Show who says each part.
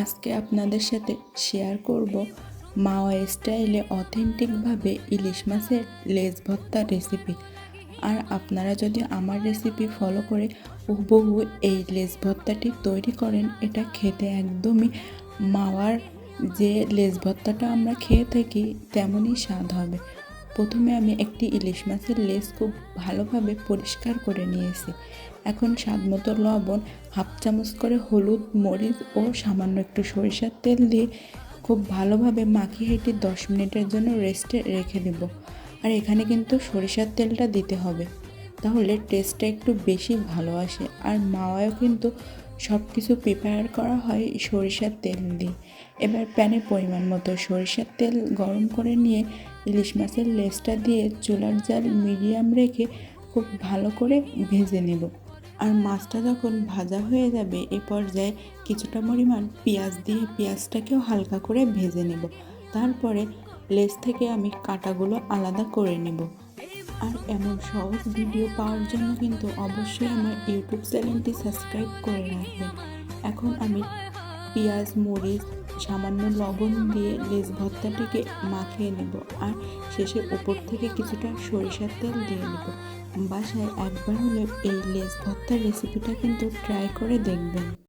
Speaker 1: আজকে আপনাদের সাথে শেয়ার করব মাওয়া স্টাইলে অথেন্টিকভাবে ইলিশ মাছের লেজ ভর্তার রেসিপি আর আপনারা যদি আমার রেসিপি ফলো করে হুবহু এই লেজ ভর্তাটি তৈরি করেন, এটা খেতে একদমই মাওয়ার যে লেজ ভর্তাটা আমরা খেয়ে থাকি, তেমনই স্বাদ হবে। প্রথমে আমি একটি ইলিশ মাছের লেজ খুব ভালোভাবে পরিষ্কার করে নিয়েছি। এখন স্বাদ মতো লবণ, হাফ চামচ করে হলুদ মরিচ ও সামান্য একটু সরিষার তেল দিয়ে খুব ভালোভাবে মাখিয়ে এটি দশ মিনিটের জন্য রেস্টে রেখে দেব। আর এখানে কিন্তু সরিষার তেলটা দিতে হবে। তাহলে টেস্টটা একটু বেশি ভালো আসে। আর মাওয়ায়ও কিন্তু সব কিছু প্রিপেয়ার করা হয় সরিষার তেল দিয়ে। এবার প্যানে পরিমাণ মতো সরিষার তেল গরম করে নিয়ে ইলিশ মাছের লেজটা দিয়ে চুলার জাল মিডিয়াম রেখে খুব ভালো করে ভেজে নেব। আর মাছটা যখন ভাজা হয়ে যাবে, এ পর্যায়ে কিছুটা পরিমাণ পেঁয়াজ দিয়ে পেঁয়াজটাকেও হালকা করে ভেজে নেব। তারপরে লেজ থেকে আমি কাটাগুলো আলাদা করে নেব। আর এমন সহজ ভিডিও পাওয়ার জন্য কিন্তু অবশ্যই আমার ইউটিউব চ্যানেলটি সাবস্ক্রাইব করে রাখবেন। এখন আমি পেঁয়াজ, মরিচ, সামান্য লবণ দিয়ে লেজ ভর্তাটিকে মাখিয়ে নেব আর শেষে উপর থেকে কিছুটা সরিষার তেল দিয়ে নেব। বাসায় একবার হলে এই লেজ ভর্তার রেসিপিটা কিন্তু ট্রাই করে দেখবেন।